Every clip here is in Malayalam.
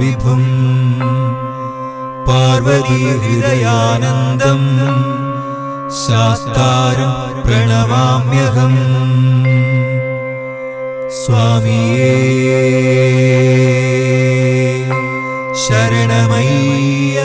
വിഭും. പാർവതീഹൃദയാനന്ദം ശാസ്താരം പ്രണമാമ്യഹം സ്വാമിയേ ശരണമയ്യ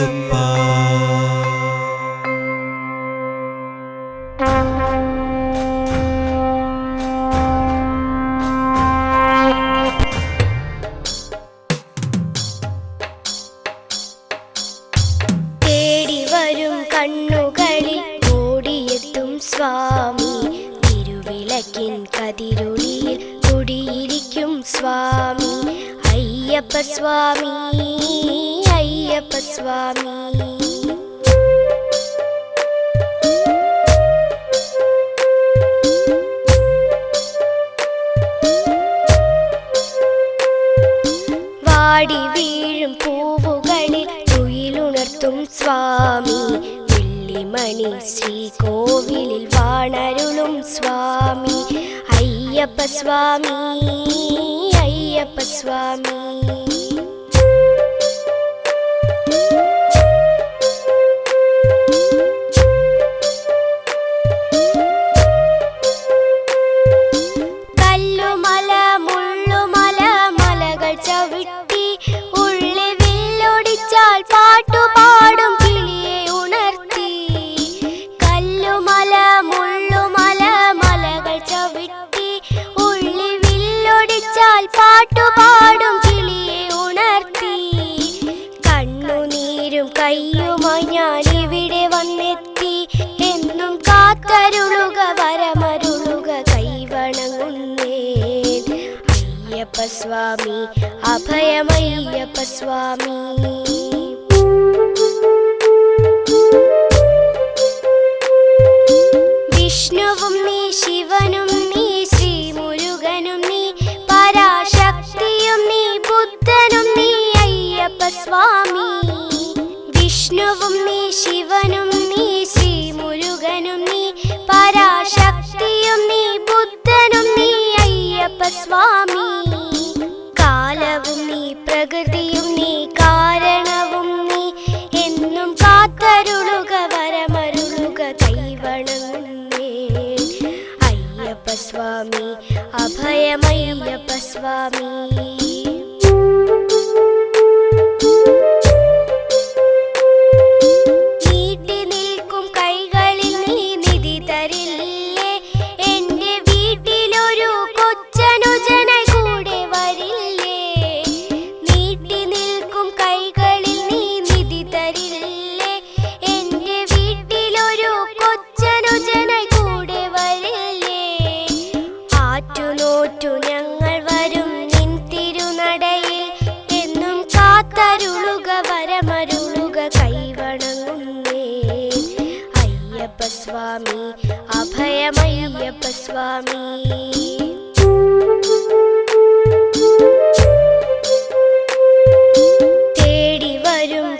Swami. జయమయ్యప్ప స్వామి విష్ణు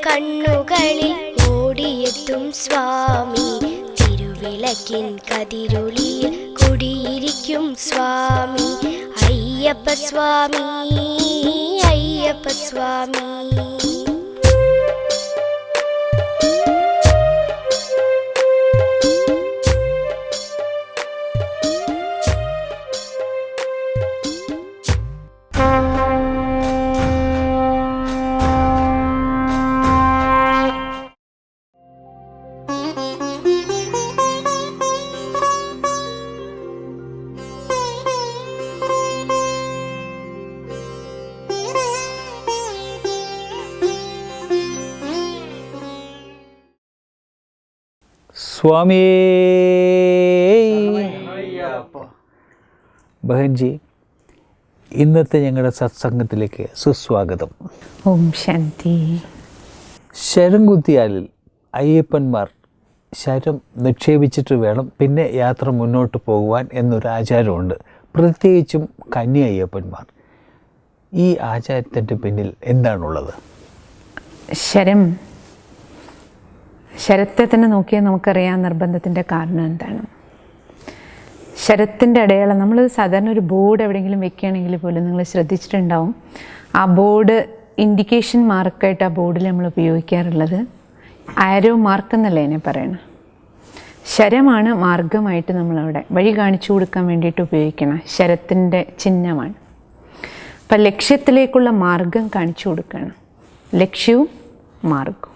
കണ്ണുകളിൽ ഓടിയെത്തും സ്വാമി തിരുവിളക്കിൻ കതിരൊളിയിൽ കുടിയിരിക്കും സ്വാമി അയ്യപ്പ സ്വാമി അയ്യപ്പ സ്വാമി സ്വാമിയേ ബഹൻജി ഇന്നത്തെ ഞങ്ങളുടെ സത്സംഗത്തിലേക്ക് സുസ്വാഗതം. ഓം ശാന്തി. ശരം കുത്തിയാലിൽ അയ്യപ്പന്മാർ ശരം നിക്ഷേപിച്ചിട്ട് വേണം പിന്നെ യാത്ര മുന്നോട്ട് പോകുവാൻ എന്നൊരു ആചാരമുണ്ട്. പ്രത്യേകിച്ചും കന്നി അയ്യപ്പന്മാർ. ഈ ആചാരത്തിന്റെ പിന്നിൽ എന്താണുള്ളത്? ശരം ശരത്തെ തന്നെ നോക്കിയാൽ നമുക്കറിയാം നിർബന്ധത്തിന്റെ കാരണം എന്താണ്. ശരത്തിന്റെ അടയാളം നമ്മൾ സാധാരണ ഒരു ബോർഡ് എവിടെയെങ്കിലും വെക്കുകയാണെങ്കിൽ പോലും നിങ്ങൾ ശ്രദ്ധിച്ചിട്ടുണ്ടാവും. ആ ബോർഡ് ഇൻഡിക്കേഷൻ മാർക്കായിട്ട് ആ ബോർഡിൽ നമ്മൾ ഉപയോഗിക്കാറുള്ളത്. ആരോ മാർക്ക് എന്നല്ലേ എന്നെ പറയണം. ശരമാണ് മാർഗമായിട്ട് നമ്മളവിടെ വഴി കാണിച്ചു കൊടുക്കാൻ വേണ്ടിയിട്ട് ഉപയോഗിക്കണം. ശരത്തിന്റെ ചിഹ്നമാണ്. അപ്പം ലക്ഷ്യത്തിലേക്കുള്ള മാർഗം കാണിച്ചു കൊടുക്കണം. ലക്ഷ്യവും മാർഗവും.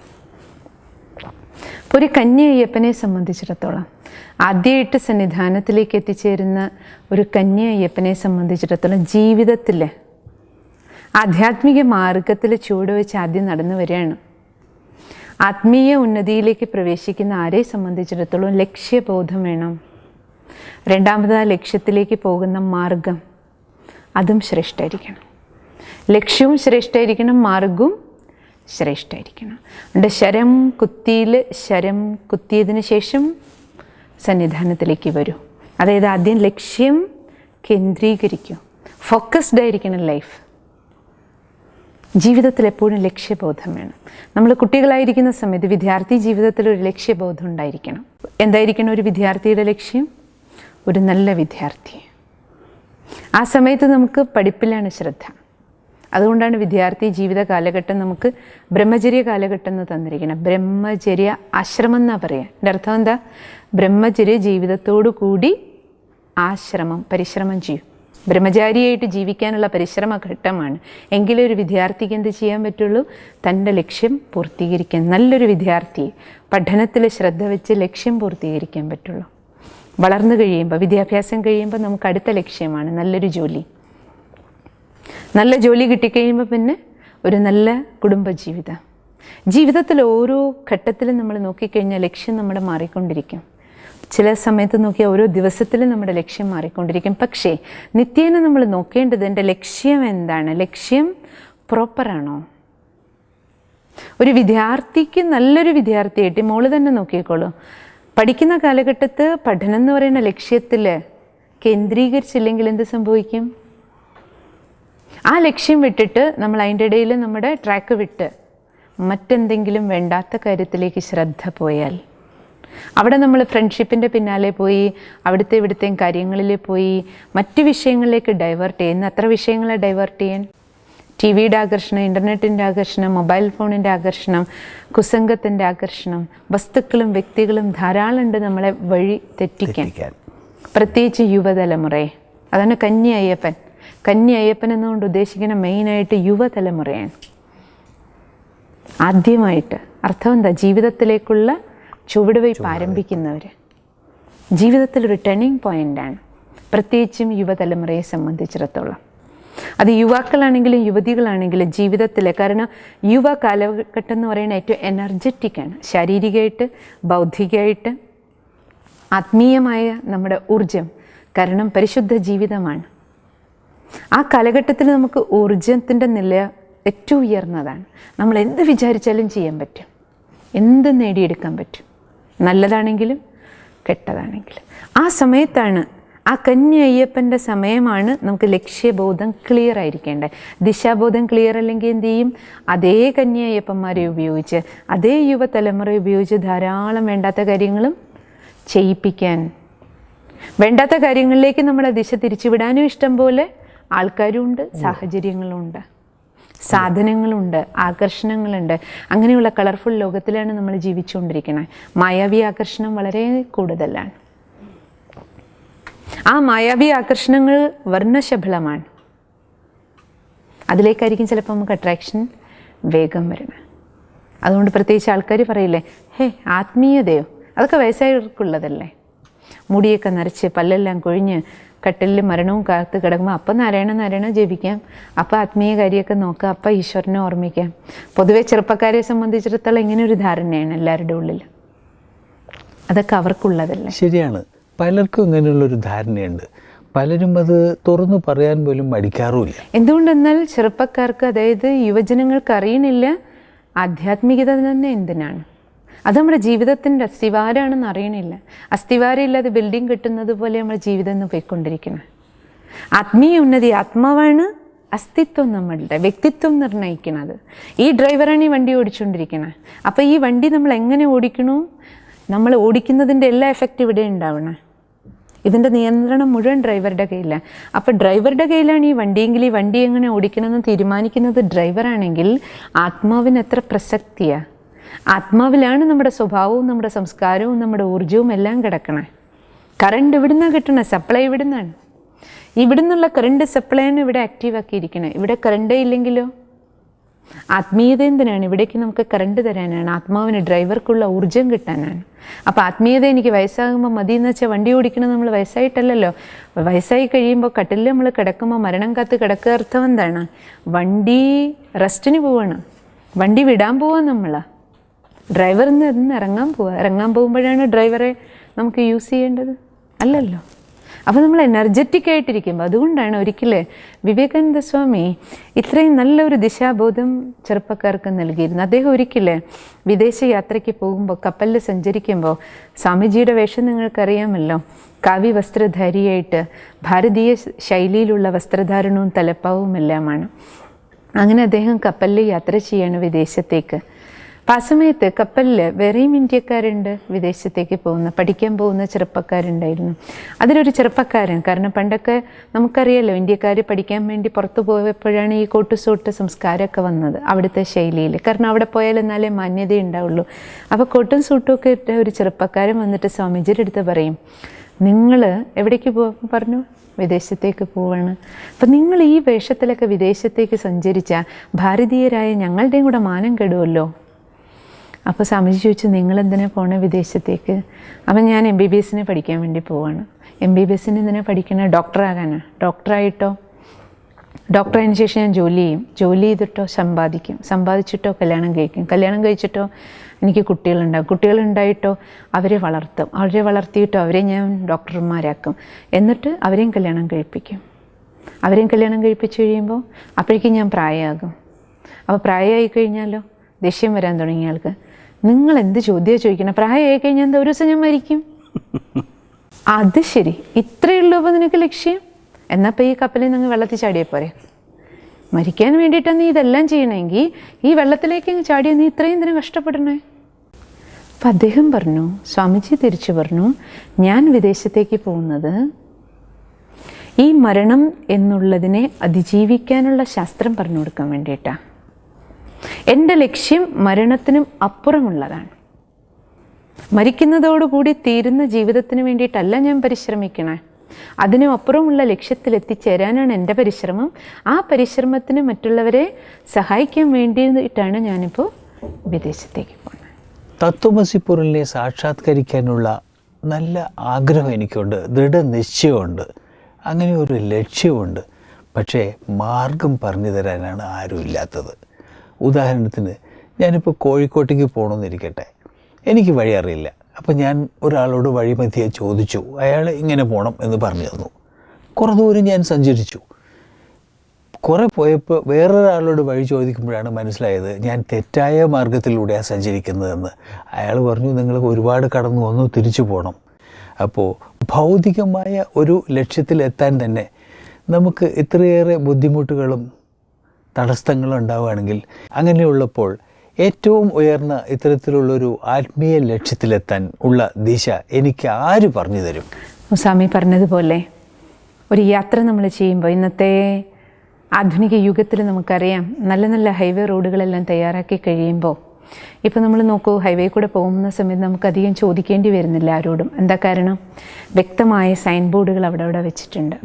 ഇപ്പോൾ ഒരു കന്യ അയ്യപ്പനെ സംബന്ധിച്ചിടത്തോളം ആദ്യമായിട്ട് സന്നിധാനത്തിലേക്ക് എത്തിച്ചേരുന്ന ഒരു കന്യ അയ്യപ്പനെ സംബന്ധിച്ചിടത്തോളം ജീവിതത്തിൽ ആധ്യാത്മിക മാർഗത്തിൽ ചുവടുവെച്ച് ആദ്യം നടന്നു വരികയാണ്. ആത്മീയ ഉന്നതിയിലേക്ക് പ്രവേശിക്കുന്ന ആരെ സംബന്ധിച്ചിടത്തോളം ലക്ഷ്യബോധം വേണം. രണ്ടാമത് ആ ലക്ഷ്യത്തിലേക്ക് പോകുന്ന മാർഗം അതും ശ്രേഷ്ഠമായിരിക്കണം ലക്ഷ്യവും ശ്രേഷ്ഠമായിരിക്കണം മാർഗവും ശ്രേഷ്ഠമായിരിക്കണം അതുകൊണ്ട് ശരം കുത്തിയിൽ ശരം കുത്തിയതിന് ശേഷം സന്നിധാനത്തിലേക്ക് വരൂ. അതായത് ആദ്യം ലക്ഷ്യം കേന്ദ്രീകരിക്കും. ഫോക്കസ്ഡ് ആയിരിക്കണം ലൈഫ് ജീവിതത്തിൽ എപ്പോഴും ലക്ഷ്യബോധം വേണം. നമ്മൾ കുട്ടികളായിരിക്കുന്ന സമയത്ത് വിദ്യാർത്ഥി ജീവിതത്തിൽ ഒരു ലക്ഷ്യബോധം ഉണ്ടായിരിക്കണം. എന്തായിരിക്കണം ഒരു വിദ്യാർത്ഥിയുടെ ലക്ഷ്യം? ഒരു നല്ല വിദ്യാർത്ഥി ആ സമയത്ത് നമുക്ക് പഠിപ്പിലാണ് ശ്രദ്ധ. അതുകൊണ്ടാണ് വിദ്യാർത്ഥി ജീവിത കാലഘട്ടം നമുക്ക് ബ്രഹ്മചര്യ കാലഘട്ടം എന്ന് തന്നിരിക്കണം ബ്രഹ്മചര്യ ആശ്രമം എന്നാ പറയുക എന്റെ അർത്ഥം എന്താ? ബ്രഹ്മചര്യ ജീവിതത്തോടു കൂടി ആശ്രമം പരിശ്രമം ചെയ്യും. ബ്രഹ്മചാരിയായിട്ട് ജീവിക്കാനുള്ള പരിശ്രമ ഘട്ടമാണ്. എങ്കിലും ഒരു വിദ്യാർത്ഥിക്ക് എന്ത് ചെയ്യാൻ പറ്റുള്ളൂ? തന്റെ ലക്ഷ്യം പൂർത്തീകരിക്കാൻ നല്ലൊരു വിദ്യാർത്ഥി പഠനത്തിൽ ശ്രദ്ധ വെച്ച് ലക്ഷ്യം പൂർത്തീകരിക്കാൻ പറ്റുള്ളൂ. വളർന്നു കഴിയുമ്പോൾ വിദ്യാഭ്യാസം കഴിയുമ്പോൾ നമുക്ക് അടുത്ത ലക്ഷ്യമാണ് നല്ലൊരു ജോലി. നല്ല ജോലി കിട്ടിക്കഴിയുമ്പോൾ പിന്നെ ഒരു നല്ല കുടുംബജീവിതം. ജീവിതത്തിൽ ഓരോ ഘട്ടത്തിലും നമ്മൾ നോക്കിക്കഴിഞ്ഞാൽ ലക്ഷ്യം നമ്മുടെ മാറിക്കൊണ്ടിരിക്കും. ചില സമയത്ത് നോക്കിയ ഓരോ ദിവസത്തിലും നമ്മുടെ ലക്ഷ്യം മാറിക്കൊണ്ടിരിക്കും. പക്ഷേ നിത്യേന നമ്മൾ നോക്കേണ്ടത് എന്റെ ലക്ഷ്യം എന്താണ്? ലക്ഷ്യം പ്രോപ്പറാണോ? ഒരു വിദ്യാർത്ഥിക്ക് നല്ലൊരു വിദ്യാർത്ഥിയായിട്ട് മോൾ തന്നെ നോക്കിക്കോളൂ. പഠിക്കുന്ന കാലഘട്ടത്ത് പഠനം എന്ന് പറയുന്ന ലക്ഷ്യത്തിൽ കേന്ദ്രീകരിച്ചില്ലെങ്കിൽ എന്ത് സംഭവിക്കും? ആ ലക്ഷ്യം വിട്ടിട്ട് നമ്മൾ അതിന്റെ ഇടയിൽ നമ്മുടെ ട്രാക്ക് വിട്ട് മറ്റെന്തെങ്കിലും വേണ്ടാത്ത കാര്യത്തിലേക്ക് ശ്രദ്ധ പോയാൽ. അവിടെ നമ്മൾ ഫ്രണ്ട്ഷിപ്പിന്റെ പിന്നാലെ പോയി അവിടുത്തെ ഇവിടുത്തെയും കാര്യങ്ങളിൽ പോയി മറ്റ് വിഷയങ്ങളിലേക്ക് ഡൈവേർട്ട് ചെയ്യുന്ന അത്ര വിഷയങ്ങളെ ഡൈവേർട്ട് ചെയ്യാൻ? ടി വിയുടെ ആകർഷണം ഇന്റർനെറ്റിന്റെ ആകർഷണം മൊബൈൽ ഫോണിന്റെ ആകർഷണം കുസംഗത്തിന്റെ ആകർഷണം വസ്തുക്കളും വ്യക്തികളും ധാരാളം ഉണ്ട് നമ്മളെ വഴി തെറ്റിക്കാൻ. പ്രത്യേകിച്ച് യുവതലമുറയെ. അതാണ് കന്നി അയ്യപ്പൻ. കന്യ അയ്യപ്പൻ എന്നുകൊണ്ട് ഉദ്ദേശിക്കുന്ന മെയിനായിട്ട് യുവതലമുറയാണ്. ആദ്യമായിട്ട് അർത്ഥം എന്താ? ജീവിതത്തിലേക്കുള്ള ചുവടുവയ്പ് ആരംഭിക്കുന്നവർ ജീവിതത്തിൽ ഒരു ടേണിംഗ് പോയിന്റാണ് പ്രത്യേകിച്ചും യുവതലമുറയെ സംബന്ധിച്ചിടത്തോളം. അത് യുവാക്കളാണെങ്കിലും യുവതികളാണെങ്കിലും ജീവിതത്തിൽ കാരണം യുവ കാലഘട്ടം എന്ന് പറയുന്നത് ഏറ്റവും എനർജറ്റിക്കാണ് ശാരീരികമായിട്ട് ബൗദ്ധികമായിട്ട് ആത്മീയമായ നമ്മുടെ ഊർജം കാരണം പരിശുദ്ധ ജീവിതമാണ്. ആ കാലഘട്ടത്തിൽ നമുക്ക് ഊർജത്തിന്റെ നില ഏറ്റവും ഉയർന്നതാണ്. നമ്മൾ എന്ത് വിചാരിച്ചാലും ചെയ്യാൻ പറ്റും. എന്ത് നേടിയെടുക്കാൻ പറ്റും. നല്ലതാണെങ്കിലും കെട്ടതാണെങ്കിലും. ആ സമയത്താണ് ആ കന്യ അയ്യപ്പന്റെ സമയമാണ് നമുക്ക് ലക്ഷ്യബോധം ക്ലിയർ ആയിരിക്കേണ്ടത്. ദിശാബോധം ക്ലിയർ അല്ലെങ്കിൽ എന്ത് ചെയ്യും? അതേ കന്യ അയ്യപ്പന്മാരെ ഉപയോഗിച്ച് അതേ യുവതലമുറ ഉപയോഗിച്ച് ധാരാളം വേണ്ടാത്ത കാര്യങ്ങളും ചെയ്യിപ്പിക്കാൻ. വേണ്ടാത്ത കാര്യങ്ങളിലേക്ക് നമ്മളെ ദിശ തിരിച്ചുവിടാനും ഇഷ്ടം പോലെ ആൾക്കാരുമുണ്ട് സാഹചര്യങ്ങളുമുണ്ട് സാധനങ്ങളുണ്ട് ആകർഷണങ്ങളുണ്ട്. അങ്ങനെയുള്ള കളർഫുൾ ലോകത്തിലാണ് നമ്മൾ ജീവിച്ചുകൊണ്ടിരിക്കുന്നത് മായാവി ആകർഷണം വളരെ കൂടുതലാണ്. ആ മായാവി ആകർഷണങ്ങൾ വർണശബളമാണ്. അതിലേക്കായിരിക്കും ചിലപ്പോൾ നമുക്ക് അട്രാക്ഷൻ വേഗം വരണം അതുകൊണ്ട് പ്രത്യേകിച്ച് ആൾക്കാർ പറയില്ലേ ഹേ ആത്മീയതയോ? അതൊക്കെ വയസ്സായവർക്കുള്ളതല്ലേ? മുടിയൊക്കെ നരച്ച് പല്ലെല്ലാം കൊഴിഞ്ഞ് കട്ടിലിൽ മരണവും കാത്ത് കിടക്കുമ്പോൾ അപ്പം നാരായണ നാരായണ ജപിക്കാം. അപ്പം ആത്മീയ കാര്യമൊക്കെ നോക്കാം. അപ്പം ഈശ്വരനെ ഓർമ്മിക്കാം. പൊതുവെ ചെറുപ്പക്കാരെ സംബന്ധിച്ചിടത്തോളം ഇങ്ങനെ ഒരു ധാരണയാണ് എല്ലാവരുടെ ഉള്ളിൽ അതൊക്കെ അവർക്കുള്ളതല്ലേ? ശരിയാണ്. പലർക്കും ഇങ്ങനെയുള്ളൊരു ധാരണയുണ്ട്. പലരും അത് തുറന്നു പറയാൻ പോലും മടിക്കാറുമില്ല. എന്തുകൊണ്ടെന്നാൽ ചെറുപ്പക്കാർക്ക് അതായത് യുവജനങ്ങൾക്ക് അറിയണില്ല. ആധ്യാത്മികത തന്നെ എന്തിനാണ്? അത് നമ്മുടെ ജീവിതത്തിന്റെ അസ്ഥിവാരമാണെന്ന് അറിയണില്ല. അസ്ഥിവാരം ഇല്ലാതെ ബിൽഡിംഗ് കിട്ടുന്നത് പോലെ നമ്മുടെ ജീവിതം എന്ന് പോയിക്കൊണ്ടിരിക്കുന്നത് ആത്മീയ ഉന്നതി ആത്മാവാണ് അസ്തിത്വം നമ്മളുടെ വ്യക്തിത്വം നിർണയിക്കുന്നത്. ഈ ഡ്രൈവറാണ് ഈ വണ്ടി ഓടിച്ചുകൊണ്ടിരിക്കുന്നത് അപ്പോൾ ഈ വണ്ടി നമ്മൾ എങ്ങനെ ഓടിക്കണു? നമ്മൾ ഓടിക്കുന്നതിന്റെ എല്ലാ എഫക്റ്റ് ഇവിടെ ഉണ്ടാവണം. ഇതിന്റെ നിയന്ത്രണം മുഴുവൻ ഡ്രൈവറുടെ കയ്യിലാണ് അപ്പോൾ ഡ്രൈവറുടെ കയ്യിലാണ് ഈ വണ്ടിയെങ്കിൽ ഈ വണ്ടി എങ്ങനെ ഓടിക്കണമെന്ന് തീരുമാനിക്കുന്നത് ഡ്രൈവറാണെങ്കിൽ ആത്മാവിന് എത്ര പ്രസക്തിയാണ് ആത്മാവിലാണ് നമ്മുടെ സ്വഭാവവും നമ്മുടെ സംസ്കാരവും നമ്മുടെ ഊർജവും എല്ലാം കിടക്കണേ. കറണ്ട് ഇവിടുന്നാണ് കിട്ടണേ സപ്ലൈ ഇവിടുന്നാണ്. ഇവിടുന്നുള്ള കറണ്ട് സപ്ലൈയാണ് ഇവിടെ ആക്റ്റീവ് ആക്കിയിരിക്കണേ. ഇവിടെ കറണ്ടേ ഇല്ലെങ്കിലോ? ആത്മീയത എന്തിനാണ്? ഇവിടേക്ക് നമുക്ക് കറണ്ട് തരാനാണ്. ആത്മാവിന് ഡ്രൈവർക്കുള്ള ഊർജം കിട്ടാനാണ്. അപ്പോൾ ആത്മീയത എനിക്ക് വയസ്സാകുമ്പോൾ മതി എന്ന് വെച്ചാൽ വണ്ടി ഓടിക്കണം നമ്മൾ വയസ്സായിട്ടല്ലല്ലോ? വയസ്സായി കഴിയുമ്പോൾ കട്ടിലിൽ നമ്മൾ കിടക്കുമ്പോൾ മരണം കാത്ത് കിടക്കുക അർത്ഥം എന്താണ്? വണ്ടി റെസ്റ്റിന് പോവാണ്. വണ്ടി വിടാൻ പോവാ നമ്മൾ ഡ്രൈവർ ഇന്ന് ഇന്ന് ഇറങ്ങാൻ പോവുക ഇറങ്ങാൻ പോകുമ്പോഴാണ് ഡ്രൈവറെ നമുക്ക് യൂസ് ചെയ്യേണ്ടത്? അല്ലല്ലോ. അപ്പോൾ നമ്മൾ എനർജറ്റിക് ആയിട്ടിരിക്കുമ്പോൾ അതുകൊണ്ടാണ് ഒരിക്കലേ വിവേകാനന്ദ സ്വാമി ഇത്രയും നല്ലൊരു ദിശാബോധം ചെറുപ്പക്കാർക്ക് നൽകിയിരുന്നു അദ്ദേഹം ഒരിക്കലേ വിദേശ യാത്രയ്ക്ക് പോകുമ്പോൾ കപ്പലിൽ സഞ്ചരിക്കുമ്പോൾ സ്വാമിജിയുടെ വേഷം നിങ്ങൾക്കറിയാമല്ലോ. കാവ്യ വസ്ത്രധാരിയായിട്ട് ഭാരതീയ ശൈലിയിലുള്ള വസ്ത്രധാരണവും തലപ്പാവും എല്ലാമാണ് അങ്ങനെ അദ്ദേഹം കപ്പലിൽ യാത്ര ചെയ്യാണ് വിദേശത്തേക്ക്. ആ സമയത്ത് കപ്പലിൽ വേറെയും ഇന്ത്യക്കാരുണ്ട് വിദേശത്തേക്ക് പോകുന്ന പഠിക്കാൻ പോകുന്ന ചെറുപ്പക്കാരുണ്ടായിരുന്നു. അതിലൊരു ചെറുപ്പക്കാരൻ കാരണം പണ്ടൊക്കെ നമുക്കറിയാലോ ഇന്ത്യക്കാർ പഠിക്കാൻ വേണ്ടി പുറത്തു പോയപ്പോഴാണ് ഈ കോട്ട് സൂട്ട് സംസ്കാരമൊക്കെ വന്നത് അവിടുത്തെ ശൈലിയിൽ കാരണം അവിടെ പോയാൽ എന്നാലേ മാന്യത ഉണ്ടാവുള്ളൂ. അപ്പോൾ കോട്ടും സൂട്ടും ഒക്കെ ഇട്ട ഒരു ചെറുപ്പക്കാരൻ വന്നിട്ട് സ്വാമിജിയുടെ അടുത്ത് പറയും നിങ്ങൾ എവിടേക്ക് പോകും പറഞ്ഞു വിദേശത്തേക്ക് പോവാണ്. അപ്പം നിങ്ങൾ ഈ വേഷത്തിലൊക്കെ വിദേശത്തേക്ക് സഞ്ചരിച്ച ഭാരതീയരായ ഞങ്ങളുടെയും കൂടെ മാനം കെടുമല്ലോ അപ്പോൾ സ്വാമിജി ചോദിച്ചു നിങ്ങൾ എന്തിനാ പോണേ വിദേശത്തേക്ക്? അപ്പം ഞാൻ എം ബി ബി എസിനെ പഠിക്കാൻ വേണ്ടി പോവാണ്. എം ബി ബി എസിന് എന്തിനാ പഠിക്കണേ? ഡോക്ടറാകാനാണ് ഡോക്ടറായിട്ടോ ഡോക്ടറായതിനു ശേഷം ഞാൻ ജോലി ചെയ്യും. ജോലി ചെയ്തിട്ടോ സമ്പാദിക്കും. സമ്പാദിച്ചിട്ടോ കല്യാണം കഴിക്കും. കല്യാണം കഴിച്ചിട്ടോ എനിക്ക് കുട്ടികളുണ്ടാകും. കുട്ടികളുണ്ടായിട്ടോ അവരെ വളർത്തും. അവരെ വളർത്തിയിട്ടോ അവരെ ഞാൻ ഡോക്ടർമാരാക്കും. എന്നിട്ട് അവരെയും കല്യാണം കഴിപ്പിക്കും. അവരെയും കല്യാണം കഴിപ്പിച്ച് കഴിയുമ്പോൾ അപ്പോഴേക്കും ഞാൻ പ്രായമാകും. അപ്പോൾ പ്രായമായി കഴിഞ്ഞാലോ? ദേഷ്യം വരാൻ തുടങ്ങിയ ആൾക്ക്. നിങ്ങൾ എന്ത് ചോദ്യം ചോദിക്കണം? പ്രായമായി കഴിഞ്ഞാൽ എന്താ ഒരു ദിവസം ഞാൻ മരിക്കും? അത് ശരി. ഇത്രയേ ഉള്ളൂ അപ്പോൾ നിനക്ക് ലക്ഷ്യം? എന്നാൽ ഇപ്പോൾ ഈ കപ്പലിൽ നിങ്ങൾ വെള്ളത്തിൽ ചാടിയേ പോരെ. മരിക്കാൻ വേണ്ടിയിട്ടാണ് നീ ഇതെല്ലാം ചെയ്യണമെങ്കിൽ ഈ വെള്ളത്തിലേക്ക് ചാടിയ നീ ഇത്രയും എന്തിനാ കഷ്ടപ്പെടണേ? അപ്പം അദ്ദേഹം പറഞ്ഞു സ്വാമിജി തിരിച്ചു പറഞ്ഞു ഞാൻ വിദേശത്തേക്ക് പോകുന്നത് ഈ മരണം എന്നുള്ളതിനെ അതിജീവിക്കാനുള്ള ശാസ്ത്രം പറഞ്ഞു കൊടുക്കാൻ വേണ്ടിയിട്ടാണ് എന്റെ ലക്ഷ്യം മരണത്തിനും അപ്പുറമുള്ളതാണ്. മരിക്കുന്നതോടുകൂടി തീരുന്ന ജീവിതത്തിന് വേണ്ടിയിട്ടല്ല ഞാൻ പരിശ്രമിക്കണേ. അതിനും അപ്പുറമുള്ള ലക്ഷ്യത്തിൽ എത്തിച്ചേരാനാണ് എന്റെ പരിശ്രമം. ആ പരിശ്രമത്തിന് മറ്റുള്ളവരെ സഹായിക്കാൻ വേണ്ടിയിട്ടാണ് ഞാനിപ്പോൾ വിദേശത്തേക്ക് പോകുന്നത്. തത്വമസിപ്പൂറിനെ സാക്ഷാത്കരിക്കാനുള്ള നല്ല ആഗ്രഹം എനിക്കുണ്ട്. ദൃഢനിശ്ചയമുണ്ട്. അങ്ങനെ ഒരു ലക്ഷ്യമുണ്ട്. പക്ഷേ മാർഗം പറഞ്ഞു തരാനാണ് ആരുമില്ലാത്തത്. ഉദാഹരണത്തിന് ഞാനിപ്പോൾ കോഴിക്കോട്ടേക്ക് പോകണമെന്നിരിക്കട്ടെ എനിക്ക് വഴി അറിയില്ല. അപ്പോൾ ഞാൻ ഒരാളോട് വഴിമധ്യേ ചോദിച്ചു അയാൾ ഇങ്ങനെ പോകണം എന്ന് പറഞ്ഞു തന്നു. കുറേ ദൂരം ഞാൻ സഞ്ചരിച്ചു. കുറേ പോയപ്പോൾ വേറൊരാളോട് വഴി ചോദിക്കുമ്പോഴാണ് മനസ്സിലായത് ഞാൻ തെറ്റായ മാർഗത്തിലൂടെയാണ് സഞ്ചരിക്കുന്നതെന്ന്. അയാൾ പറഞ്ഞു നിങ്ങൾ ഒരുപാട് കടന്നു വന്നു തിരിച്ചു പോകണം അപ്പോൾ ഭൗതികമായ ഒരു ലക്ഷ്യത്തിലെത്താൻ തന്നെ നമുക്ക് ഇത്രയേറെ ബുദ്ധിമുട്ടുകളും തടസ്സങ്ങളും ഉണ്ടാവുകയാണെങ്കിൽ അങ്ങനെയുള്ളപ്പോൾ ഏറ്റവും ഉയർന്ന ഇത്തരത്തിലുള്ളൊരു ആത്മീയ ലക്ഷ്യത്തിലെത്താൻ ഉള്ള ദിശ എനിക്ക് ആര് പറഞ്ഞു തരും? സ്വാമി പറഞ്ഞതുപോലെ ഒരു യാത്ര നമ്മൾ ചെയ്യുമ്പോൾ ഇന്നത്തെ ആധുനിക യുഗത്തിൽ നമുക്കറിയാം നല്ല നല്ല ഹൈവേ റോഡുകളെല്ലാം തയ്യാറാക്കി കഴിയുമ്പോൾ ഇപ്പോൾ നമ്മൾ നോക്കൂ ഹൈവേ കൂടെ പോകുന്ന സമയത്ത് നമുക്കധികം ചോദിക്കേണ്ടി വരുന്നില്ല ആരോടും. എന്താ കാരണം? വ്യക്തമായ സൈൻ ബോർഡുകൾ അവിടെ അവിടെ വെച്ചിട്ടുണ്ട്.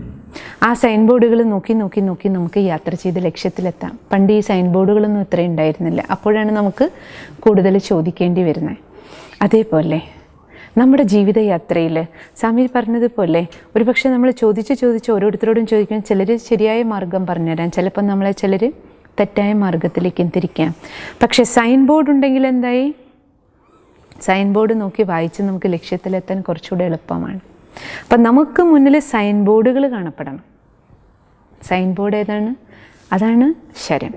ആ സൈൻ ബോർഡുകൾ നോക്കി നോക്കി നോക്കി നമുക്ക് യാത്ര ചെയ്ത് ലക്ഷ്യത്തിലെത്താം. പണ്ട് ഈ സൈൻ ബോർഡുകളൊന്നും ഇത്രയും ഉണ്ടായിരുന്നില്ല. അപ്പോഴാണ് നമുക്ക് കൂടുതൽ ചോദിക്കേണ്ടി വരുന്നത്. അതേപോലെ നമ്മുടെ ജീവിതയാത്രയിൽ സ്വാമി പറഞ്ഞതുപോലെ ഒരുപക്ഷെ നമ്മൾ ചോദിച്ച് ചോദിച്ച് ഓരോരുത്തരോടും ചോദിക്കും ചിലർ ശരിയായ മാർഗം പറഞ്ഞുതരാം. ചിലപ്പോൾ നമ്മളെ ചിലർ തെറ്റായ മാർഗത്തിലേക്കും തിരിക്കാം പക്ഷേ സൈൻ ബോർഡ് ഉണ്ടെങ്കിൽ എന്തായി? സൈൻ ബോർഡ് നോക്കി വായിച്ച് നമുക്ക് ലക്ഷ്യത്തിലെത്താൻ കുറച്ചുകൂടെ എളുപ്പമാണ്. അപ്പം നമുക്ക് മുന്നിൽ സൈൻ ബോർഡുകൾ കാണപ്പെടണം. സൈൻ ബോർഡ് ഏതാണ്? അതാണ് ശരം.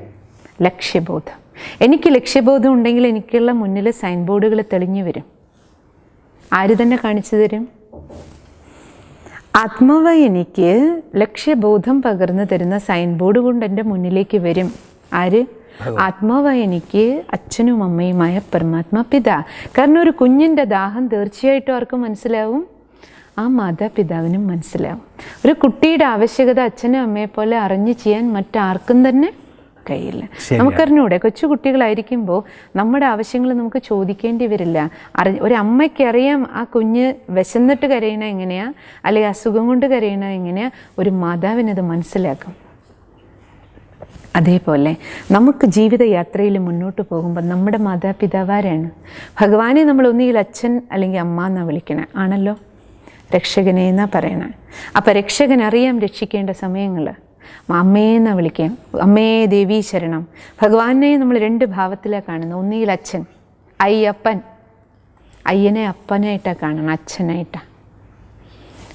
ലക്ഷ്യബോധം. എനിക്ക് ലക്ഷ്യബോധം ഉണ്ടെങ്കിൽ എനിക്കുള്ള മുന്നിൽ സൈൻ ബോർഡുകൾ തെളിഞ്ഞു വരും. ആര് തന്നെ കാണിച്ചു തരും? ആത്മാവ് എനിക്ക് ലക്ഷ്യബോധം പകർന്നു തരുന്ന സൈൻ ബോർഡ് കൊണ്ട് എന്റെ മുന്നിലേക്ക് വരും. ആര്? ആത്മാവ് എനിക്ക് അച്ഛനും അമ്മയുമായ പരമാത്മാ പിത. കാരണം ഒരു കുഞ്ഞിന്റെ ദാഹം തീർച്ചയായിട്ടും അവർക്ക് മനസ്സിലാവും. ആ മാതാപിതാവിനും മനസ്സിലാവും. ഒരു കുട്ടിയുടെ ആവശ്യകത അച്ഛനും അമ്മയെ പോലെ അറിഞ്ഞു ചെയ്യാൻ മറ്റാർക്കും തന്നെ ശരിയാണ്. നമുക്കറിഞ്ഞൂടെ കൊച്ചു കുട്ടികളായിരിക്കുമ്പോൾ നമ്മുടെ ആവശ്യങ്ങൾ നമുക്ക് ചോദിക്കേണ്ടി വരില്ല. അറി ഒരു അമ്മയ്ക്ക് അറിയാം ആ കുഞ്ഞ് വിശന്നിട്ട് കരയണ എങ്ങനെയാ അല്ലെങ്കിൽ അസുഖം കൊണ്ട് കരയണ എങ്ങനെയാ ഒരു മാതാവിനത് മനസ്സിലാക്കും. അതേപോലെ നമുക്ക് ജീവിതയാത്രയിൽ മുന്നോട്ട് പോകുമ്പോൾ നമ്മുടെ മാതാപിതാവാരാണ്. ഭഗവാനെ നമ്മൾ ഒന്നുകിൽ അച്ഛൻ അല്ലെങ്കിൽ അമ്മ എന്നാണ് വിളിക്കണേ ആണല്ലോ? രക്ഷകനെ എന്നാ പറയണേ? അപ്പം രക്ഷകൻ അറിയാം രക്ഷിക്കേണ്ട സമയങ്ങൾ അമ്മേന്നാ വിളിക്കാം അമ്മേ ദേവീ ശരണം. ഭഗവാനെ നമ്മൾ രണ്ട് ഭാവത്തിലാണ് കാണുന്നത്. ഒന്നുകിൽ അച്ഛൻ അയ്യപ്പൻ. അയ്യനെ അപ്പനായിട്ടാണ് കാണണം അച്ഛനായിട്ടാണ്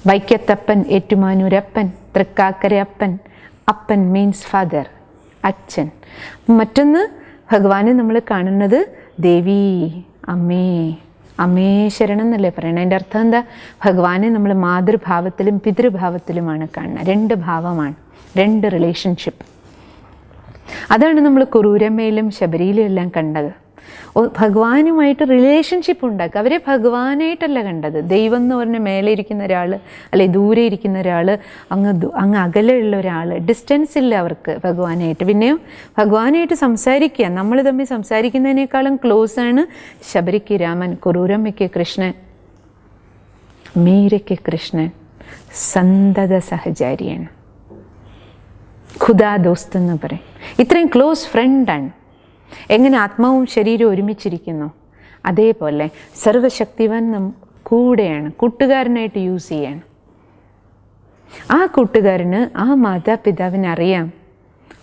വൈക്കത്തപ്പൻ ഏറ്റുമാനൂരപ്പൻ തൃക്കാക്കരയപ്പൻ അപ്പൻ മീൻസ് ഫാദർ അച്ഛൻ. മറ്റൊന്ന് ഭഗവാനെ നമ്മൾ കാണുന്നത് ദേവി അമ്മേ. അമ്മേ ശരണം എന്നല്ലേ പറയണത് അതിന്റെ അർത്ഥം എന്താ? ഭഗവാനെ നമ്മൾ മാതൃഭാവത്തിലും പിതൃഭാവത്തിലുമാണ് കാണുന്നത്. രണ്ട് ഭാവമാണ്. രണ്ട് റിലേഷൻഷിപ്പ് അതാണ് നമ്മൾ കുറൂരമ്മയിലും ശബരിയിലും എല്ലാം കണ്ടത്. ഭഗവാനുമായിട്ട് റിലേഷൻഷിപ്പ് ഉണ്ടാക്കുക. അവരെ ഭഗവാനായിട്ടല്ല കണ്ടത്. ദൈവം എന്ന് പറഞ്ഞ മേലെ ഇരിക്കുന്ന ഒരാൾ അല്ലെ ദൂരെ ഇരിക്കുന്ന ഒരാൾ അങ്ങ് അങ്ങ് അകലെയുള്ള ഒരാൾ ഡിസ്റ്റൻസ് ഇല്ല അവർക്ക് ഭഗവാനായിട്ട്. പിന്നെയും ഭഗവാനായിട്ട് സംസാരിക്കുക. നമ്മൾ തമ്മിൽ സംസാരിക്കുന്നതിനേക്കാളും ക്ലോസ് ആണ് ശബരിക്ക് രാമൻ കുറൂരമ്മയ്ക്ക് കൃഷ്ണൻ മീരയ്ക്ക് കൃഷ്ണൻ സന്തത സഹചാരിയാണ്. ഖുദാ ദോസ്ത് എന്ന് പറയും. ഇത്രയും ക്ലോസ് ഫ്രണ്ടാണ് എങ്ങനെ ആത്മാവും ശരീരവും ഒരുമിച്ചിരിക്കുന്നു? അതേപോലെ സർവശക്തിവാൻ നം കൂടെയാണ് കൂട്ടുകാരനായിട്ട് യൂസ് ചെയ്യാണ്. ആ കൂട്ടുകാരന് ആ മാതാപിതാവിന് അറിയാം.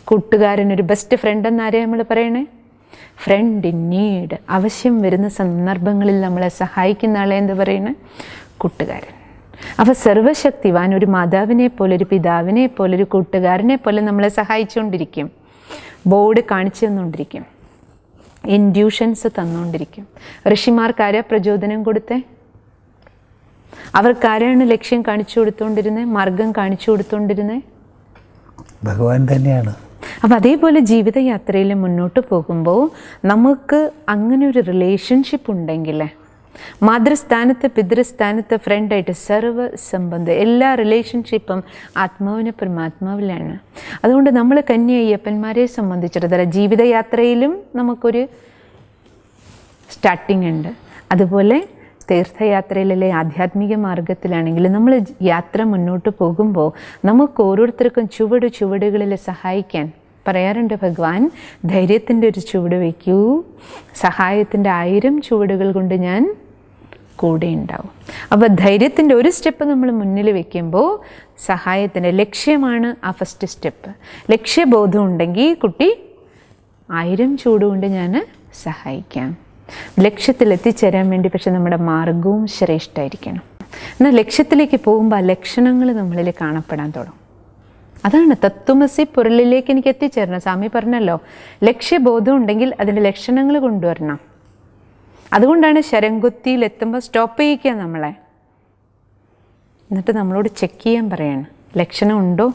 കൂട്ടുകാരനൊരു ബെസ്റ്റ് ഫ്രണ്ട് എന്നാരെയാണ് നമ്മൾ പറയണേ? ഫ്രണ്ട് ഇൻ നീഡ് ആവശ്യം വരുന്ന സന്ദർഭങ്ങളിൽ നമ്മളെ സഹായിക്കുന്ന ആളെ എന്ത് പറയണേ? കൂട്ടുകാരൻ. അപ്പോൾ സർവശക്തിവാൻ ഒരു മാതാവിനെ പോലെ ഒരു പിതാവിനെ പോലെ ഒരു കൂട്ടുകാരനെ പോലെ നമ്മളെ സഹായിച്ചുകൊണ്ടിരിക്കും. ബോർഡ് കാണിച്ചു തന്നുകൊണ്ടിരിക്കും. ഇൻഡ്യൂഷൻസ് തന്നുകൊണ്ടിരിക്കും. ഋഷിമാർക്കാരാ പ്രചോദനം കൊടുത്തേ? അവർക്കാരാണ് ലക്ഷ്യം കാണിച്ചു കൊടുത്തുകൊണ്ടിരുന്നത് മാർഗം കാണിച്ചു കൊടുത്തുകൊണ്ടിരുന്നത് ഭഗവാൻ തന്നെയാണ്. അപ്പം അതേപോലെ ജീവിതയാത്രയിൽ മുന്നോട്ട് പോകുമ്പോൾ നമുക്ക് അങ്ങനെ ഒരു റിലേഷൻഷിപ്പ് ഉണ്ടെങ്കിൽ മാതൃസ്ഥാനത്ത് പിതൃസ്ഥാനത്ത് ഫ്രണ്ടായിട്ട് സർവ സംബന്ധം എല്ലാ റിലേഷൻഷിപ്പും ആത്മാവിന് പരമാത്മാവിലാണ്. അതുകൊണ്ട് നമ്മൾ കന്യ സംബന്ധിച്ചിടത്തോളം ജീവിതയാത്രയിലും നമുക്കൊരു സ്റ്റാർട്ടിംഗ് ഉണ്ട്. അതുപോലെ തീർത്ഥയാത്രയിലെ ആധ്യാത്മിക മാർഗത്തിലാണെങ്കിൽ നമ്മൾ യാത്ര മുന്നോട്ട് പോകുമ്പോൾ നമുക്ക് ഓരോരുത്തർക്കും ചുവട് ചുവടുകളിൽ സഹായിക്കാൻ പറയാറുണ്ട് ഭഗവാൻ ധൈര്യത്തിന്റെ ഒരു ചുവട് വയ്ക്കൂ. സഹായത്തിന്റെ ആയിരം ചുവടുകൾ കൊണ്ട് ഞാൻ കൂടെ ഉണ്ടാവും. അപ്പോൾ ധൈര്യത്തിന്റെ ഒരു സ്റ്റെപ്പ് നമ്മൾ മുന്നിൽ വെക്കുമ്പോൾ സഹായത്തിന്റെ ലക്ഷ്യമാണ് ആ ഫസ്റ്റ് സ്റ്റെപ്പ്. ലക്ഷ്യബോധം ഉണ്ടെങ്കിൽ കുട്ടി ആയിരം ചൂടുകൊണ്ട് ഞാൻ സഹായിക്കാം. ലക്ഷ്യത്തിൽ എത്തിച്ചേരാൻ വേണ്ടി പക്ഷെ നമ്മുടെ മാർഗവും ശ്രേഷ്ഠമായിരിക്കണം എന്നാൽ ലക്ഷ്യത്തിലേക്ക് പോകുമ്പോൾ ആ ലക്ഷണങ്ങൾ നമ്മളിൽ കാണപ്പെടാൻ തുടങ്ങും. അതാണ് തത്വമസി പൊരുളിലേക്ക് എനിക്ക് എത്തിച്ചേരണം. സ്വാമി പറഞ്ഞല്ലോ ലക്ഷ്യബോധം ഉണ്ടെങ്കിൽ അതിന്റെ ലക്ഷണങ്ങൾ കൊണ്ടുവരണം. അതുകൊണ്ടാണ് ശരംകുത്തിയിൽ എത്തുമ്പോൾ സ്റ്റോപ്പ് ചെയ്യിക്കുക നമ്മളെ. എന്നിട്ട് നമ്മളോട് ചെക്ക് ചെയ്യാൻ പറയാണ് ലക്ഷണം ഉണ്ടോ?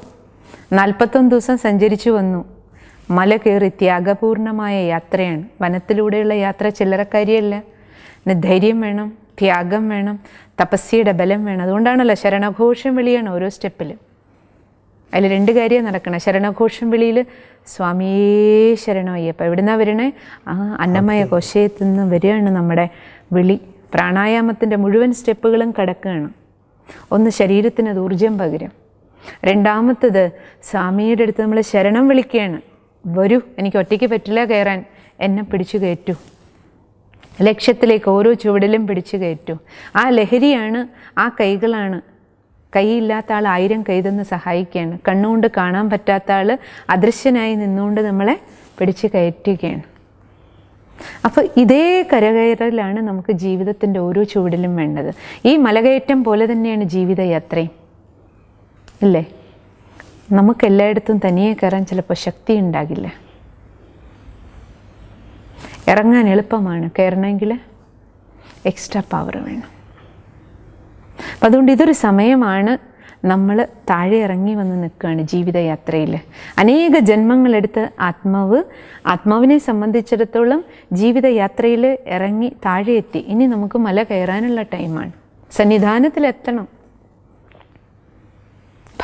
നാൽപ്പത്തൊന്ന് ദിവസം സഞ്ചരിച്ചു വന്നു. മല കയറി ത്യാഗപൂർണമായ യാത്രയാണ്. വനത്തിലൂടെയുള്ള യാത്ര ചില്ലറക്കാരിയല്ല. ധൈര്യം വേണം ത്യാഗം വേണം തപസ്യയുടെ ബലം വേണം. അതുകൊണ്ടാണല്ലോ ശരണഘോഷം വിളിയാണ് ഓരോ സ്റ്റെപ്പിലും. അതിൽ രണ്ട് കാര്യം നടക്കണം. ശരണഘോഷം വിളിയിൽ സ്വാമിയേ ശരണം അയ്യപ്പ എവിടുന്നാ വരണേ? ആ അന്നമയ കോശയത്തു നിന്ന് വരികയാണ് നമ്മുടെ വിളി. പ്രാണായാമത്തിന്റെ മുഴുവൻ സ്റ്റെപ്പുകളും കിടക്കുകയാണ്. ഒന്ന് ശരീരത്തിന് അത് ഊർജം പകരും. രണ്ടാമത്തത് സ്വാമിയുടെ അടുത്ത് നമ്മൾ ശരണം വിളിക്കുകയാണ്. വരൂ എനിക്ക് ഒറ്റയ്ക്ക് പറ്റില്ല കയറാൻ. എന്നെ പിടിച്ചു കയറ്റൂ. ലക്ഷ്യത്തിലേക്ക് ഓരോ ചുവടിലും പിടിച്ചു കയറ്റൂ. ആ ലഹരിയാണ് ആ കൈകളാണ് കൈയില്ലാത്ത ആൾ ആയിരം കൈതെന്ന് സഹായിക്കുകയാണ്. കണ്ണുകൊണ്ട് കാണാൻ പറ്റാത്ത ആൾ അദൃശ്യനായി നിന്നുകൊണ്ട് നമ്മളെ പിടിച്ച് കയറ്റുകയാണ്. അപ്പോൾ ഇതേ കരകയറലാണ് നമുക്ക് ജീവിതത്തിന്റെ ഓരോ ചുവടിലും വേണ്ടത്. ഈ മലകയറ്റം പോലെ തന്നെയാണ് ജീവിതയാത്രയും. ഇല്ലേ നമുക്ക് എല്ലായിടത്തും തനിയെ കയറാൻ ചിലപ്പോൾ ശക്തി ഉണ്ടാകില്ല. ഇറങ്ങാൻ എളുപ്പമാണ്. കയറണമെങ്കിൽ എക്സ്ട്രാ പവർ വേണം. അപ്പം അതുകൊണ്ട് ഇതൊരു സമയമാണ് നമ്മൾ താഴെ ഇറങ്ങി വന്ന് നിൽക്കുകയാണ് ജീവിതയാത്രയിൽ അനേക ജന്മങ്ങളെടുത്ത് ആത്മാവ് ആത്മാവിനെ സംബന്ധിച്ചിടത്തോളം ജീവിതയാത്രയിൽ ഇറങ്ങി താഴെ എത്തി. ഇനി നമുക്ക് മല കയറാനുള്ള ടൈമാണ്. സന്നിധാനത്തിലെത്തണം.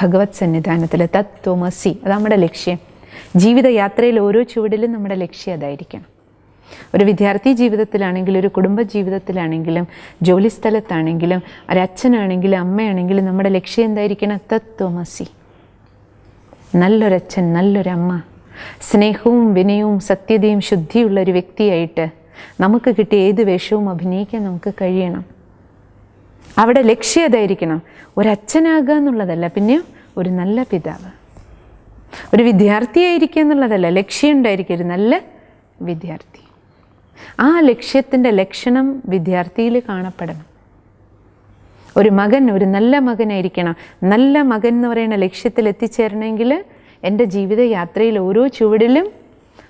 ഭഗവത് സന്നിധാനത്തിൽ തത്വമസി അത് നമ്മുടെ ലക്ഷ്യം. ജീവിതയാത്രയിൽ ഓരോ ചുവടിലും നമ്മുടെ ലക്ഷ്യം അതായിരിക്കണം. ഒരു വിദ്യാർത്ഥി ജീവിതത്തിലാണെങ്കിലും ഒരു കുടുംബ ജീവിതത്തിലാണെങ്കിലും ജോലി സ്ഥലത്താണെങ്കിലും ഒരച്ഛനാണെങ്കിലും അമ്മയാണെങ്കിലും നമ്മുടെ ലക്ഷ്യം എന്തായിരിക്കണം? തത്വമസി. നല്ലൊരച്ഛൻ നല്ലൊരമ്മ. സ്നേഹവും വിനയവും സത്യതയും ശുദ്ധിയുള്ള ഒരു വ്യക്തിയായിട്ട് നമുക്ക് കിട്ടിയ ഏത് വേഷവും അഭിനയിക്കാൻ നമുക്ക് കഴിയണം. അവിടെ ലക്ഷ്യം അതായിരിക്കണം. ഒരച്ഛനാകുക എന്നുള്ളതല്ല പിന്നെ ഒരു നല്ല പിതാവ്. ഒരു വിദ്യാർത്ഥിയായിരിക്കുക എന്നുള്ളതല്ല ലക്ഷ്യം ഉണ്ടായിരിക്കും ഒരു നല്ല വിദ്യാർത്ഥി. ആ ലക്ഷ്യത്തിന്റെ ലക്ഷണം വിദ്യാർത്ഥിയിൽ കാണപ്പെടണം. ഒരു മകൻ ഒരു നല്ല മകനായിരിക്കണം. നല്ല മകൻ എന്ന് പറയുന്ന ലക്ഷ്യത്തിൽ എത്തിച്ചേരണമെങ്കിൽ എന്റെ ജീവിതയാത്രയിൽ ഓരോ ചുവടിലും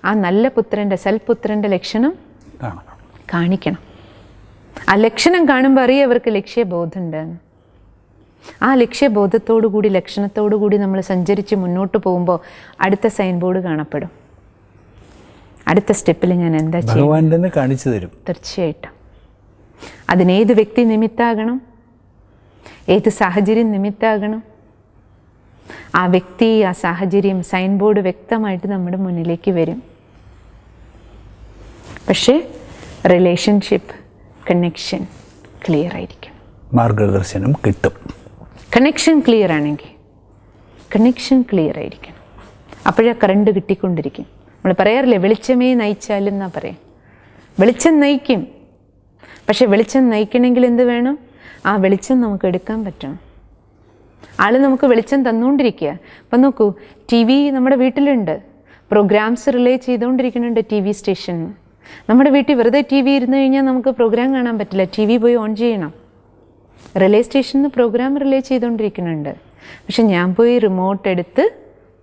ആ നല്ല പുത്രന്റെ സൽപുത്രന്റെ ലക്ഷണം കാണിക്കണം. ആ ലക്ഷണം കാണുമ്പോൾ അറിയാം അവർക്ക് ലക്ഷ്യബോധമുണ്ട്. എന്ന്. ആ ലക്ഷ്യബോധത്തോടു കൂടി ലക്ഷണത്തോടു കൂടി നമ്മൾ സഞ്ചരിച്ച് മുന്നോട്ട് പോകുമ്പോൾ അടുത്ത സൈൻ ബോർഡ് കാണപ്പെടും. അടുത്ത സ്റ്റെപ്പിൽ ഞാൻ എന്താ തന്നെ കാണിച്ചു തരും. തീർച്ചയായിട്ടും. അതിനേത് വ്യക്തി നിമിത്താകണം? ഏത് സാഹചര്യം നിമിത്താകണം? ആ വ്യക്തി ആ സാഹചര്യം സൈൻ ബോർഡ് വ്യക്തമായിട്ട് നമ്മുടെ മുന്നിലേക്ക് വരും. പക്ഷേ റിലേഷൻഷിപ്പ് കണക്ഷൻ ക്ലിയർ ആയിരിക്കും. മാർഗദർശനം കിട്ടും. കണക്ഷൻ ക്ലിയർ ആണെങ്കിൽ കണക്ഷൻ ക്ലിയർ ആയിരിക്കണം. അപ്പോഴാ കറണ്ട് കിട്ടിക്കൊണ്ടിരിക്കും. നമ്മൾ പറയാറില്ലേ വെളിച്ചമേ നയിച്ചാലും എന്നാ പറയാം? വെളിച്ചം നയിക്കും. പക്ഷെ വെളിച്ചം നയിക്കണമെങ്കിൽ എന്ത് വേണം? ആ വെളിച്ചം നമുക്ക് എടുക്കാൻ പറ്റണം. ആൾ നമുക്ക് വെളിച്ചം തന്നുകൊണ്ടിരിക്കുക. അപ്പം നോക്കൂ ടി വി നമ്മുടെ വീട്ടിലുണ്ട്. പ്രോഗ്രാംസ് റിലേ ചെയ്തുകൊണ്ടിരിക്കുന്നുണ്ട് ടി വി സ്റ്റേഷൻ. നമ്മുടെ വീട്ടിൽ വെറുതെ ടി വി ഇരുന്ന് കഴിഞ്ഞാൽ നമുക്ക് പ്രോഗ്രാം കാണാൻ പറ്റില്ല. ടി വി പോയി ഓൺ ചെയ്യണം. റിലേ സ്റ്റേഷനിൽ നിന്ന് പ്രോഗ്രാം റിലേ ചെയ്തുകൊണ്ടിരിക്കുന്നുണ്ട്. പക്ഷെ ഞാൻ പോയി റിമോട്ട് എടുത്ത്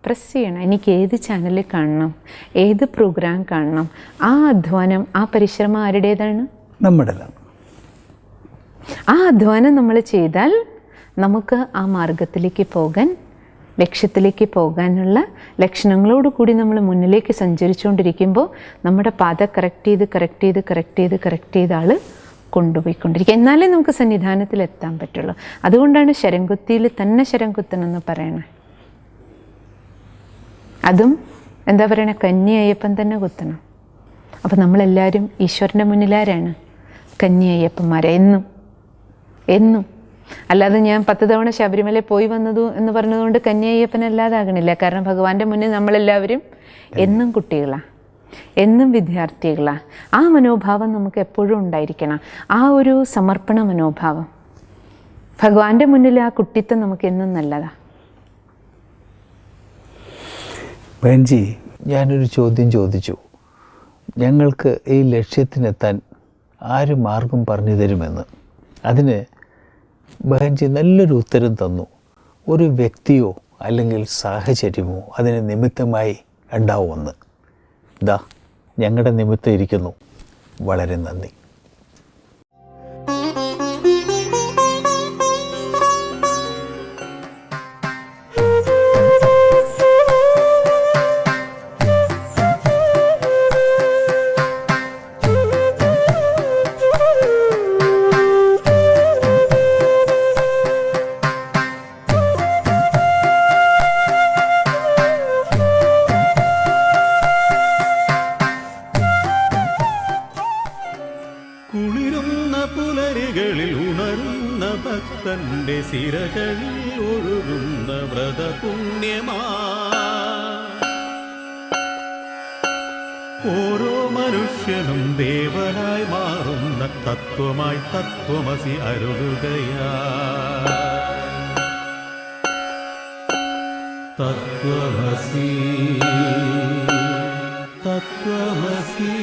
പ്രസ് ചെയ്യണം. എനിക്ക് ഏത് ചാനൽ കാണണം? ഏത് പ്രോഗ്രാം കാണണം? ആ അധ്വാനം ആ പരിശ്രമം ആരുടേതാണ്? നമ്മുടേതാണ്. ആ അധ്വാനം നമ്മൾ ചെയ്താൽ നമുക്ക് ആ മാർഗത്തിലേക്ക് പോകാൻ ലക്ഷ്യത്തിലേക്ക് പോകാനുള്ള ലക്ഷണങ്ങളോട് കൂടി നമ്മൾ മുന്നിലേക്ക് സഞ്ചരിച്ചുകൊണ്ടിരിക്കുമ്പോൾ നമ്മുടെ പാത കറക്റ്റ് ചെയ്ത് കറക്റ്റ് ചെയ്ത് കറക്റ്റ് ചെയ്ത് കറക്റ്റ് ചെയ്ത ആൾ കൊണ്ടുപോയിക്കൊണ്ടിരിക്കുക എന്നാലേ നമുക്ക് സന്നിധാനത്തിൽ എത്താൻ പറ്റുള്ളൂ. അതുകൊണ്ടാണ് ശരംകുത്തിയിൽ തന്നെ ശരംകുത്തനെന്ന് പറയണേ അതും എന്താ പറയണേ കന്നി അയ്യപ്പൻ തന്നെ കുത്തണം. അപ്പോൾ നമ്മളെല്ലാവരും ഈശ്വരന്റെ മുന്നിലാരാണ്? കന്നി അയ്യപ്പന്മാരെ എന്നും. എന്നും. അല്ലാതെ ഞാൻ പത്ത് തവണ ശബരിമല പോയി വന്നതു എന്ന് പറഞ്ഞതുകൊണ്ട് കന്നി അയ്യപ്പൻ അല്ലാതാകണില്ല. കാരണം ഭഗവാന്റെ മുന്നിൽ നമ്മളെല്ലാവരും എന്നും. കുട്ടികളാണ് എന്നും വിദ്യാർത്ഥികളാണ് ആ മനോഭാവം നമുക്ക് എപ്പോഴും ഉണ്ടായിരിക്കണം. ആ ഒരു സമർപ്പണ മനോഭാവം. ഭഗവാന്റെ മുന്നിൽ ആ കുട്ടിത്തം നമുക്ക് എന്നും നല്ലതാണ് ബെൻജി ഞാനൊരു ചോദ്യം ചോദിച്ചു. ഞങ്ങൾക്ക് ഈ ലക്ഷ്യത്തിനെത്താൻ ആര് മാർഗം പറഞ്ഞു തരുമെന്ന്. അതിന് ബഹൻജി നല്ലൊരു ഉത്തരം തന്നു. ഒരു വ്യക്തിയോ അല്ലെങ്കിൽ സാഹചര്യമോ അതിന് നിമിത്തമായി ഉണ്ടാവുമെന്ന്. ദാ ഞങ്ങളുടെ നിമിത്തം ഇരിക്കുന്നു. വളരെ നന്ദി. സിരകളിൽ ഒഴുകുന്ന വ്രതപുണ്യമാ. ഓരോ മനുഷ്യനും ദേവനായി മാറുന്ന തത്വമായി തത്വമസി അരുളുകയാ. തത്വമസി തത്വമസി.